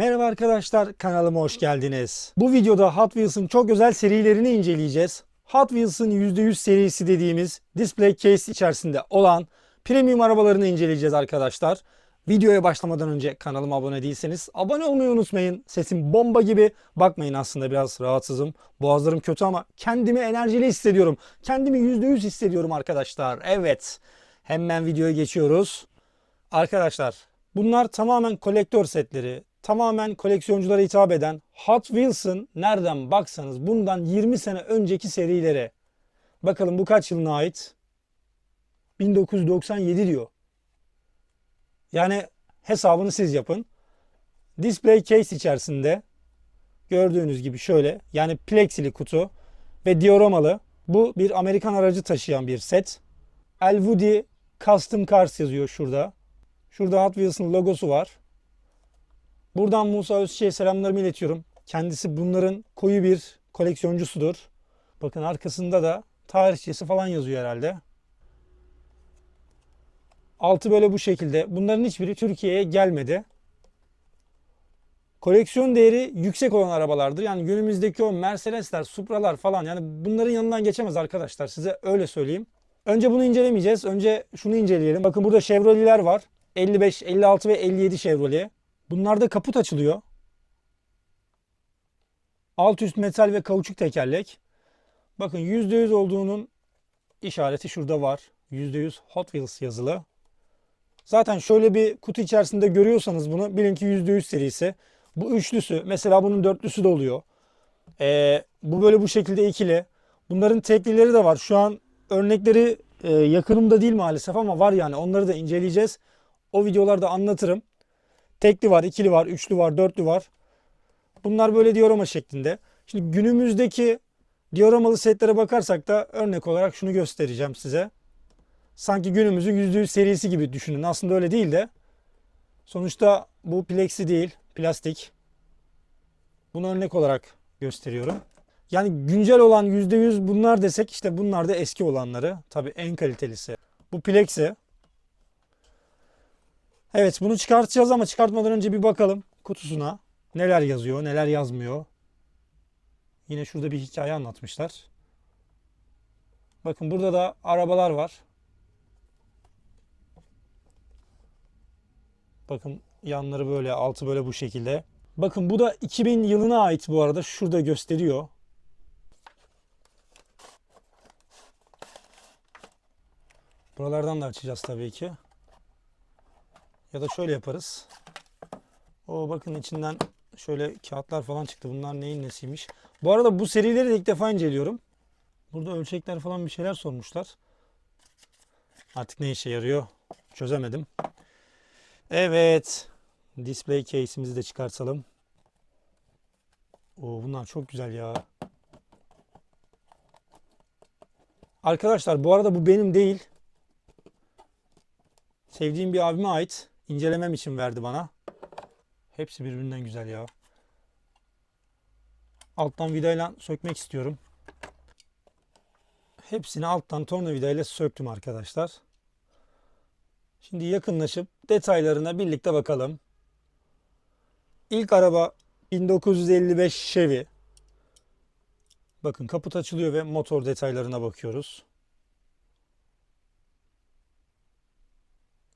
Merhaba arkadaşlar kanalıma hoş geldiniz. Bu videoda Hot Wheels'ın çok özel serilerini inceleyeceğiz. Hot Wheels'ın %100 serisi dediğimiz display case içerisinde olan premium arabalarını inceleyeceğiz arkadaşlar. Videoya başlamadan önce kanalıma abone değilseniz abone olmayı unutmayın. Sesim bomba gibi. Bakmayın aslında biraz rahatsızım. Boğazlarım kötü ama kendimi enerjili hissediyorum. Kendimi %100 hissediyorum arkadaşlar. Evet. Hemen videoya geçiyoruz. Arkadaşlar bunlar tamamen kolektör setleri. Tamamen koleksiyonculara hitap eden Hot Wheels'ın nereden baksanız bundan 20 sene önceki serileri. Bakalım bu kaç yılına ait? 1997 diyor. Yani hesabını siz yapın. Display case içerisinde gördüğünüz gibi şöyle yani plexili kutu ve dioramalı. Bu bir Amerikan aracı taşıyan bir set. Elwoody Custom Cars yazıyor şurada. Şurada Hot Wheels'ın logosu var. Buradan Musa Özçe'ye selamlarımı iletiyorum. Kendisi bunların koyu bir koleksiyoncusudur. Bakın arkasında da tarihçesi falan yazıyor herhalde. Altı böyle bu şekilde. Bunların hiçbiri Türkiye'ye gelmedi. Koleksiyon değeri yüksek olan arabalardır. Yani günümüzdeki o Mercedesler, Supra'lar falan yani bunların yanından geçemez arkadaşlar. Size öyle söyleyeyim. Önce bunu incelemeyeceğiz. Önce şunu inceleyelim. Bakın burada Chevrolet'ler var. 55, 56 ve 57 Chevrolet. Bunlarda kaput açılıyor. Alt üst metal ve kauçuk tekerlek. Bakın %100 olduğunun işareti şurada var. %100 Hot Wheels yazılı. Zaten şöyle bir kutu içerisinde görüyorsanız bunu bilin ki %100 serisi. Bu üçlüsü mesela bunun dörtlüsü de oluyor. Ee, bu böyle bu şekilde ikili. Bunların teklileri de var. Şu an örnekleri e, yakınımda değil maalesef ama var yani onları da inceleyeceğiz. O videolarda anlatırım. Tekli var, ikili var, üçlü var, dörtlü var. Bunlar böyle diorama şeklinde. Şimdi günümüzdeki dioramalı setlere bakarsak da örnek olarak şunu göstereceğim size. Sanki günümüzün %100 serisi gibi düşünün. Aslında öyle değil de. Sonuçta bu plexi değil, plastik. Bunu örnek olarak gösteriyorum. Yani güncel olan %100 bunlar desek işte bunlar da eski olanları. Tabii en kalitelisi. Bu plexi. Evet bunu çıkartacağız ama çıkartmadan önce bir bakalım kutusuna. Neler yazıyor, neler yazmıyor. Yine şurada bir hikaye anlatmışlar. Bakın burada da arabalar var. Bakın yanları böyle, altı böyle bu şekilde. Bakın bu da 2000 yılına ait bu arada. Şurada gösteriyor. Buralardan da açacağız tabii ki. Ya da şöyle yaparız. O bakın içinden şöyle kağıtlar falan çıktı. Bunlar neyin nesiymiş. Bu arada bu serileri de ilk defa inceliyorum. Burada ölçekler falan bir şeyler sormuşlar. Artık ne işe yarıyor çözemedim. Evet. Display case'imizi de çıkartalım. Oo, bunlar çok güzel ya. Arkadaşlar bu arada bu benim değil. Sevdiğim bir abime ait. İncelemem için verdi bana. Hepsi birbirinden güzel ya. Alttan vidayla sökmek istiyorum. Hepsini alttan tornavidayla söktüm arkadaşlar. Şimdi yakınlaşıp detaylarına birlikte bakalım. İlk araba 1955 Chevy. Bakın kaput açılıyor ve motor detaylarına bakıyoruz.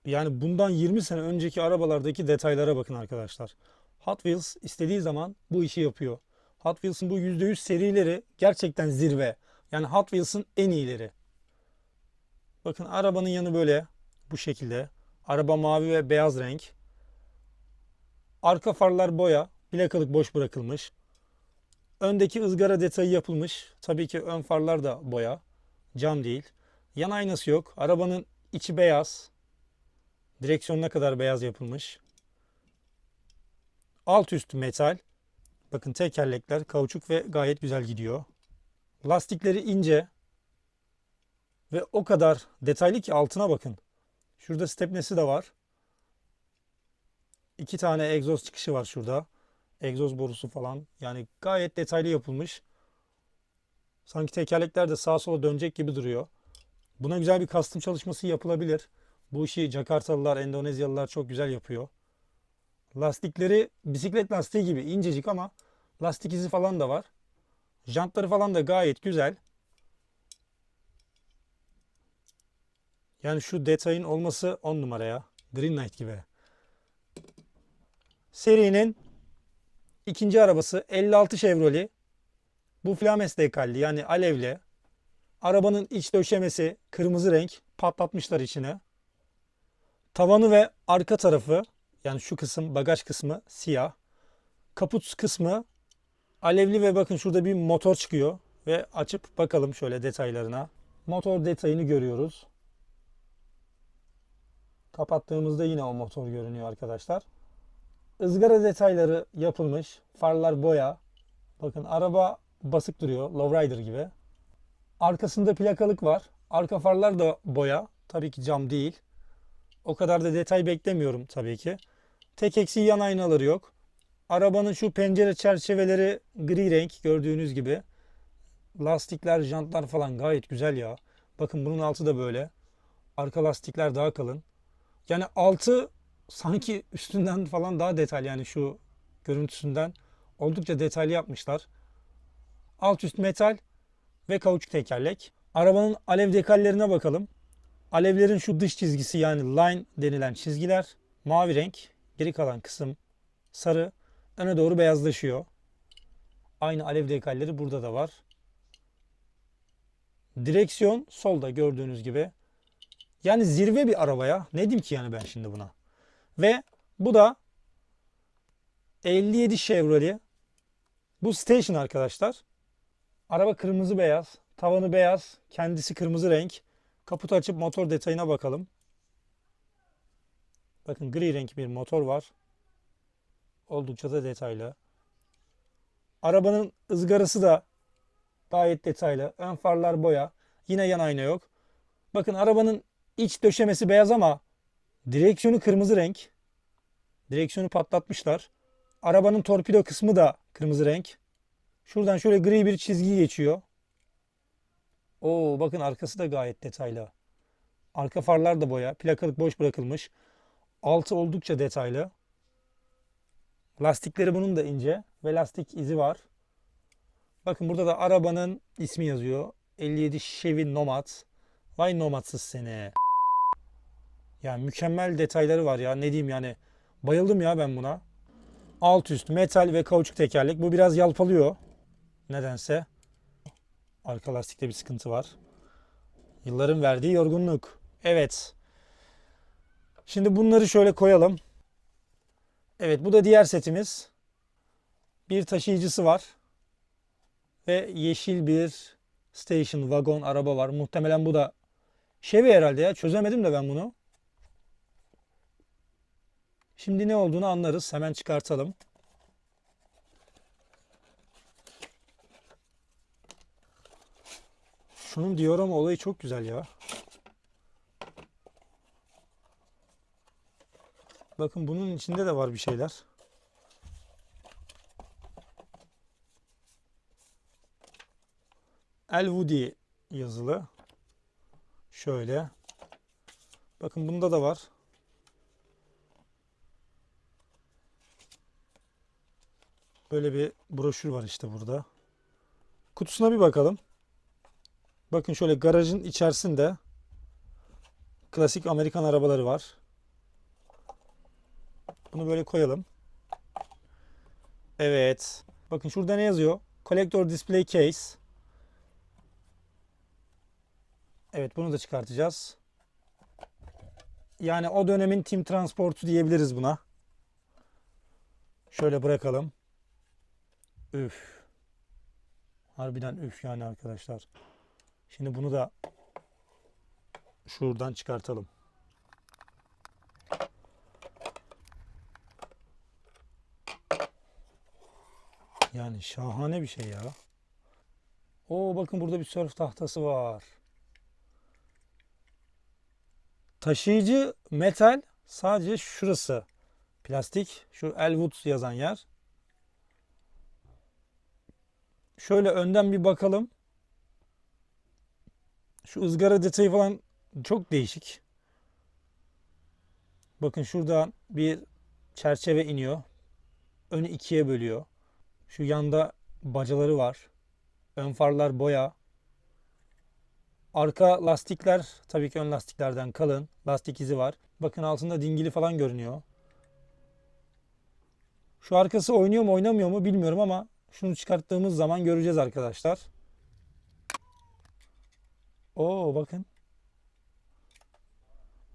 Yani bundan 20 sene önceki arabalardaki detaylara bakın arkadaşlar. Hot Wheels istediği zaman bu işi yapıyor. Hot Wheels'ın bu %100 serileri gerçekten zirve. Yani Hot Wheels'ın en iyileri. Bakın arabanın yanı böyle bu şekilde. Araba mavi ve beyaz renk. Arka farlar boya. Plakalık boş bırakılmış. Öndeki ızgara detayı yapılmış. Tabii ki ön farlar da boya. Cam değil. Yan aynası yok. Arabanın içi beyaz. Direksiyonuna kadar beyaz yapılmış. Alt üst metal. Bakın tekerlekler kauçuk ve gayet güzel gidiyor. Lastikleri ince. Ve o kadar detaylı ki altına bakın. Şurada stepnesi de var. İki tane egzoz çıkışı var şurada. Egzoz borusu falan. Yani gayet detaylı yapılmış. Sanki tekerlekler de sağa sola dönecek gibi duruyor. Buna güzel bir kastım çalışması yapılabilir. Bu işi Jakartalılar, Endonezyalılar çok güzel yapıyor. Lastikleri bisiklet lastiği gibi incecik ama lastik izi falan da var. Jantları falan da gayet güzel. Yani şu detayın olması 10 numara ya. Green Knight gibi. Serinin ikinci arabası 56 Chevrolet. Bu Flames dekalli yani alevli. Arabanın iç döşemesi kırmızı renk. Patlatmışlar içine. Tavanı ve arka tarafı yani şu kısım bagaj kısmı siyah. Kaput kısmı alevli ve bakın şurada bir motor çıkıyor. Ve açıp bakalım şöyle detaylarına. Motor detayını görüyoruz. Kapattığımızda yine o motor görünüyor arkadaşlar. Izgara detayları yapılmış. Farlar boya. Bakın araba basık duruyor. Lowrider gibi. Arkasında plakalık var. Arka farlar da boya. Tabii ki cam değil. O kadar da detay beklemiyorum tabii ki. Tek eksiği yan aynaları yok. Arabanın şu pencere çerçeveleri gri renk gördüğünüz gibi. Lastikler, jantlar falan gayet güzel ya. Bakın bunun altı da böyle. Arka lastikler daha kalın. Yani altı sanki üstünden falan daha detaylı yani şu görüntüsünden oldukça detaylı yapmışlar. Alt üst metal ve kauçuk tekerlek. Arabanın alev dekallerine bakalım. Alevlerin şu dış çizgisi yani line denilen çizgiler mavi renk. Geri kalan kısım sarı. Öne doğru beyazlaşıyor. Aynı alev dekalleri burada da var. Direksiyon solda gördüğünüz gibi. Yani zirve bir arabaya. Ne diyeyim ki yani ben şimdi buna. Ve bu da 57 Chevrolet. Bu station arkadaşlar. Araba kırmızı beyaz. Tavanı beyaz. Kendisi kırmızı renk. Kaputu açıp motor detayına bakalım. Bakın gri renk bir motor var. Oldukça da detaylı. Arabanın ızgarası da gayet detaylı. Ön farlar boya. Yine yan ayna yok. Bakın arabanın iç döşemesi beyaz ama direksiyonu kırmızı renk. Direksiyonu patlatmışlar. Arabanın torpido kısmı da kırmızı renk. Şuradan şöyle gri bir çizgi geçiyor. Oo bakın arkası da gayet detaylı. Arka farlar da boya. Plakalık boş bırakılmış. Altı oldukça detaylı. Lastikleri bunun da ince ve lastik izi var. Bakın burada da arabanın ismi yazıyor. 57 Chevy Nomad. Vay Nomadsız seni. Ya mükemmel detayları var ya. Ne diyeyim yani. Bayıldım ya ben buna. Alt üst metal ve kauçuk tekerlek. Bu biraz yalpalıyor. Nedense. Arka lastikte bir sıkıntı var. Yılların verdiği yorgunluk. Evet. Şimdi bunları şöyle koyalım. Evet bu da diğer setimiz. Bir taşıyıcısı var. Ve yeşil bir station wagon araba var. Muhtemelen bu da Chevy herhalde ya. Çözemedim de ben bunu. Şimdi ne olduğunu anlarız. Hemen çıkartalım. Şunun diorama olayı çok güzel ya. Bakın bunun içinde de var bir şeyler. Elwoody yazılı. Şöyle. Bakın bunda da var. Böyle bir broşür var işte burada. Kutusuna bir bakalım. Bakın şöyle garajın içerisinde klasik Amerikan arabaları var. Bunu böyle koyalım. Evet. Bakın şurada ne yazıyor? Collector Display Case. Evet bunu da çıkartacağız. Yani o dönemin Team Transport'u diyebiliriz buna. Şöyle bırakalım. Üf. Harbiden üf yani arkadaşlar. Şimdi bunu da şuradan çıkartalım. Yani şahane bir şey ya. Oo bakın burada bir sörf tahtası var. Taşıyıcı metal sadece şurası. Plastik. Şu Elwood yazan yer. Şöyle önden bir bakalım. Şu ızgara detayı falan çok değişik. Bakın şuradan bir çerçeve iniyor. Önü ikiye bölüyor. Şu yanda bacaları var. Ön farlar boya. Arka lastikler tabii ki ön lastiklerden kalın. Lastik izi var. Bakın altında dingili falan görünüyor. Şu arkası oynuyor mu oynamıyor mu bilmiyorum ama şunu çıkarttığımız zaman göreceğiz arkadaşlar. Oo bakın.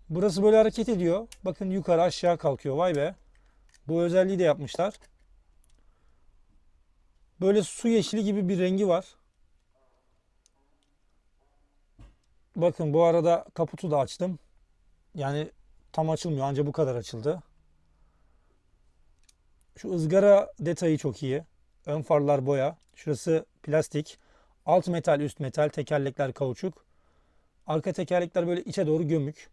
Burası böyle hareket ediyor. Bakın yukarı aşağı kalkıyor. Vay be. Bu özelliği de yapmışlar. Böyle su yeşili gibi bir rengi var. Bakın bu arada kaputu da açtım. Yani tam açılmıyor. Anca bu kadar açıldı. Şu ızgara detayı çok iyi. Ön farlar boya. Şurası plastik. Alt metal, üst metal. Tekerlekler kauçuk. Arka tekerlekler böyle içe doğru gömük.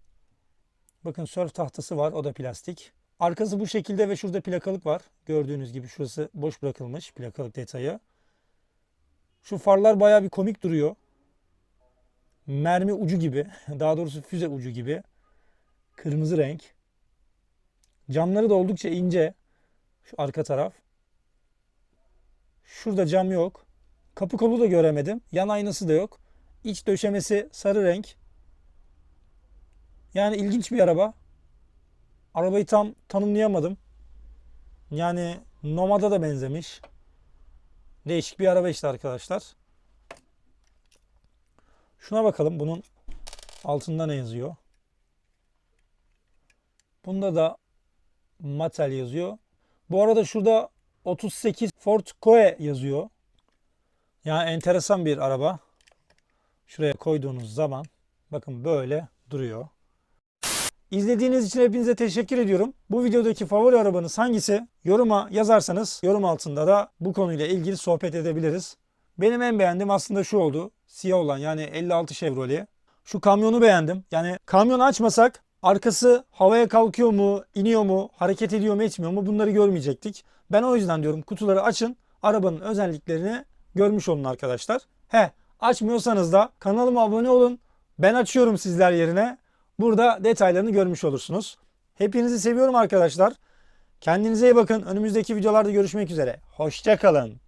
Bakın sörf tahtası var. O da plastik. Arkası bu şekilde ve şurada plakalık var. Gördüğünüz gibi şurası boş bırakılmış plakalık detayı. Şu farlar bayağı bir komik duruyor. Mermi ucu gibi. Daha doğrusu füze ucu gibi. Kırmızı renk. Camları da oldukça ince. Şu arka taraf. Şurada cam yok. Kapı kolu da göremedim. Yan aynası da yok. İç döşemesi sarı renk. Yani ilginç bir araba. Arabayı tam tanımlayamadım. Yani Nomad'a da benzemiş. Değişik bir araba işte arkadaşlar. Şuna bakalım bunun altında ne yazıyor. Bunda da Mattel yazıyor. Bu arada şurada 38 Ford Koe yazıyor. Yani enteresan bir araba. Şuraya koyduğunuz zaman bakın böyle duruyor. İzlediğiniz için hepinize teşekkür ediyorum. Bu videodaki favori arabanız hangisi? Yoruma yazarsanız yorum altında da bu konuyla ilgili sohbet edebiliriz. Benim en beğendiğim aslında şu oldu. Siyah olan yani 56 Chevrolet. Şu kamyonu beğendim. Yani kamyon açmasak arkası havaya kalkıyor mu, iniyor mu, hareket ediyor mu, etmiyor mu bunları görmeyecektik. Ben o yüzden diyorum kutuları açın. Arabanın özelliklerini görmüş olun arkadaşlar. He açmıyorsanız da kanalıma abone olun. Ben açıyorum sizler yerine. Burada detaylarını görmüş olursunuz. Hepinizi seviyorum arkadaşlar. Kendinize iyi bakın. Önümüzdeki videolarda görüşmek üzere. Hoşçakalın.